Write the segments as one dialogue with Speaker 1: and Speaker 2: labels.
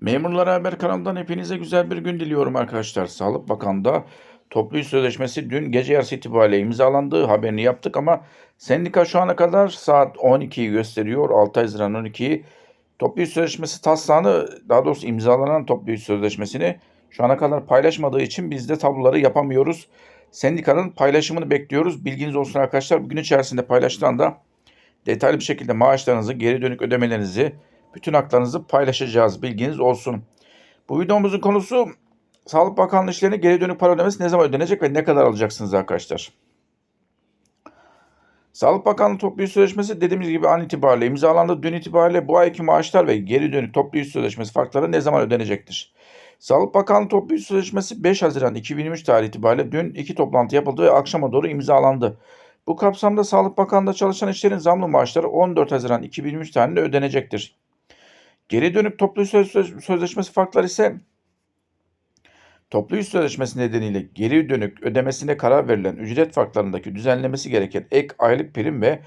Speaker 1: Memurlara Haber kanalından hepinize güzel bir gün diliyorum arkadaşlar. Sağlık Bakanı'nda toplu iş sözleşmesi dün gece yarısı itibariyle imzalandığı haberini yaptık ama sendika şu ana kadar saat 12'yi gösteriyor. 6 Haziran 12'yi. Toplu iş sözleşmesi taslağını daha doğrusu imzalanan toplu iş sözleşmesini şu ana kadar paylaşmadığı için biz de tabloları yapamıyoruz. Sendikanın paylaşımını bekliyoruz. Bilginiz olsun arkadaşlar. Bugün içerisinde paylaştığında detaylı bir şekilde maaşlarınızı, geri dönük ödemelerinizi, bütün haklarınızı paylaşacağız. Bilginiz olsun. Bu videomuzun konusu Sağlık Bakanlığı işlerine geri dönük para ödemesi ne zaman ödenecek ve ne kadar alacaksınız arkadaşlar? Sağlık Bakanlığı toplu iş sözleşmesi dediğimiz gibi an itibariyle imzalandı. Dün itibariyle bu ayki maaşlar ve geri dönük toplu iş sözleşmesi farkları ne zaman ödenecektir? Sağlık Bakanlığı toplu iş sözleşmesi 5 Haziran 2023 tarihi itibariyle dün iki toplantı yapıldı ve akşama doğru imzalandı. Bu kapsamda Sağlık Bakanlığı'nda çalışan işlerin zamlı maaşları 14 Haziran 2023 tarihinde ödenecektir. Geri dönük toplu iş söz- sözleşmesi farkları ise toplu iş sözleşmesi nedeniyle geri dönük ödemesine karar verilen ücret farklarındaki düzenlemesi gereken ek aylık prim ve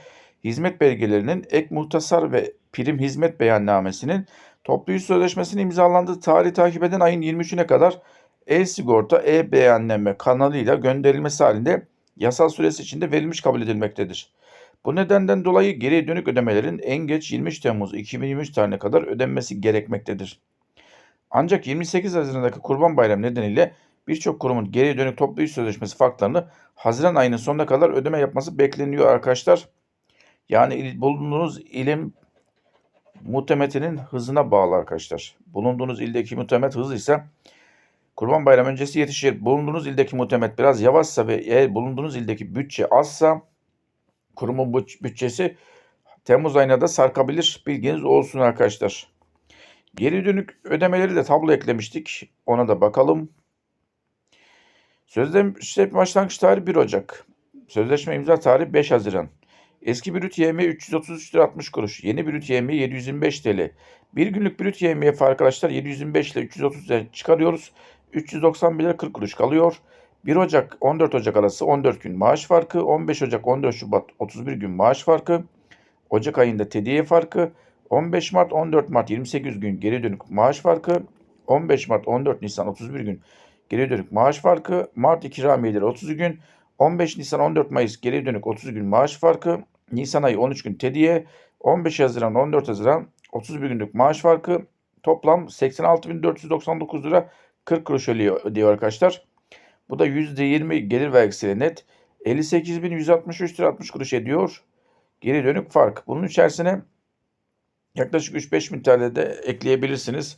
Speaker 1: hizmet belgelerinin ek muhtasar ve prim hizmet beyannamesinin toplu iş imzalandığı tarihi takip eden ayın 23'üne kadar e-sigorta e-beyanname kanalıyla gönderilmesi halinde yasal süresi içinde verilmiş kabul edilmektedir. Bu nedenden dolayı geri dönük ödemelerin en geç 23 Temmuz 2023 tarihine kadar ödenmesi gerekmektedir. Ancak 28 Haziran'daki Kurban Bayramı nedeniyle birçok kurumun geri dönük toplu iş sözleşmesi farklarını Haziran ayının sonuna kadar ödeme yapması bekleniyor arkadaşlar. Yani bulunduğunuz ilim muhtemetinin hızına bağlı arkadaşlar. Bulunduğunuz ildeki muhtemet hız ise Kurban Bayramı öncesi yetişir. Bulunduğunuz ildeki muhtemet biraz yavaşsa ve eğer bulunduğunuz ildeki bütçe azsa kurumun büt- bütçesi Temmuz ayına da sarkabilir. Bilginiz olsun arkadaşlar. Geri dönük ödemeleri de tablo eklemiştik. Ona da bakalım. Sözleşme başlangıç tarihi 1 Ocak. Sözleşme imza tarihi 5 Haziran. Eski brüt yemeği 333 lira 60 kuruş. Yeni brüt yemeği 725 TL. Bir günlük brüt yemeği arkadaşlar 725 ile 330 lira çıkarıyoruz. 391 lira 40 kuruş kalıyor. 1 Ocak 14 Ocak arası 14 gün maaş farkı. 15 Ocak 14 Şubat 31 gün maaş farkı. Ocak ayında tediye farkı. 15 Mart 14 Mart 28 gün geri dönük maaş farkı. 15 Mart 14 Nisan 31 gün geri dönük maaş farkı. Mart ikramiyeleri 30 gün. 15 Nisan 14 Mayıs geri dönük 30 gün maaş farkı. Nisan ayı 13 gün tediye. 15 Haziran 14 Haziran 31 günlük maaş farkı. Toplam 86.499 lira 40 kuruş ödüyor, arkadaşlar. Bu da %20 gelir vergisiyle net 58.163 lira 60 kuruş ediyor. Geri dönük fark. Bunun içerisine yaklaşık 3-5 bin TL de ekleyebilirsiniz.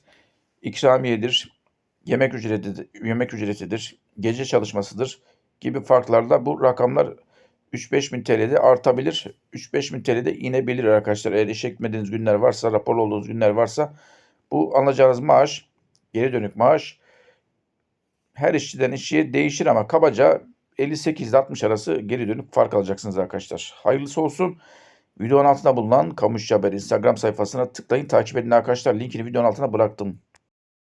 Speaker 1: İkramiyedir, yemek ücretidir, yemek ücretidir, gece çalışmasıdır gibi farklarla bu rakamlar 3-5 bin TL'de artabilir. 3-5 bin TL'de inebilir arkadaşlar. Eğer iş ekmediğiniz günler varsa, rapor olduğunuz günler varsa bu alacağınız maaş, geri dönük maaş her işçiden işçiye değişir ama kabaca 58 ile 60 arası geri dönük fark alacaksınız arkadaşlar. Hayırlısı olsun. Videonun altında bulunan Kamu İşçi Haber Instagram sayfasına tıklayın takip edin arkadaşlar. Linkini videonun altına bıraktım.